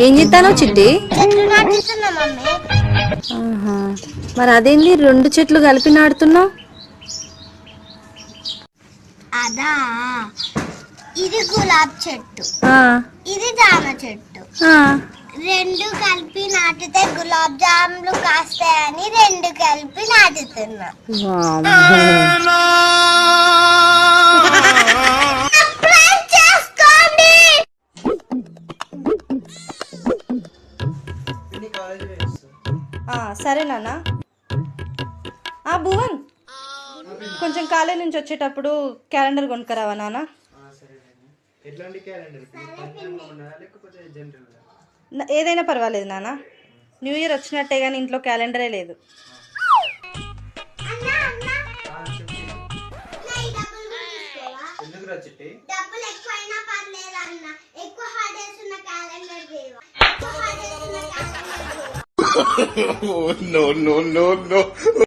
ఏం చెప్తానో చిట్టి? ఆహా. మరి అదేంది? రెండు చెట్లు కలిపి నాడుతున్నావు అదా. ఇది గులాబ్ చెట్టు. ఆ, ఇది జామ చెట్టు. ఆ. రెండు కలిపి నాటితే గులాబ్ జాములు కాస్తాయని రెండు కలిపి నాటుతున్నా. వామ్మో. సరే నాన్న. ఆ భువన్ కొంచెం కాలేజ్ నుంచి వచ్చేటప్పుడు క్యాలెండర్ కొనుక్కరావా నాన్న? ఎట్లాంటి క్యాలెండర్? పంచాంగం ఉన్నదా లేకపోతే జనరల్ నా- ఏదైనా పర్వాలేదు నాన్న. న్యూ ఇయర్ వచ్చినట్టే కానీ ఇంట్లో క్యాలెండరే లేదు. ఎందుకు no, no, no, no.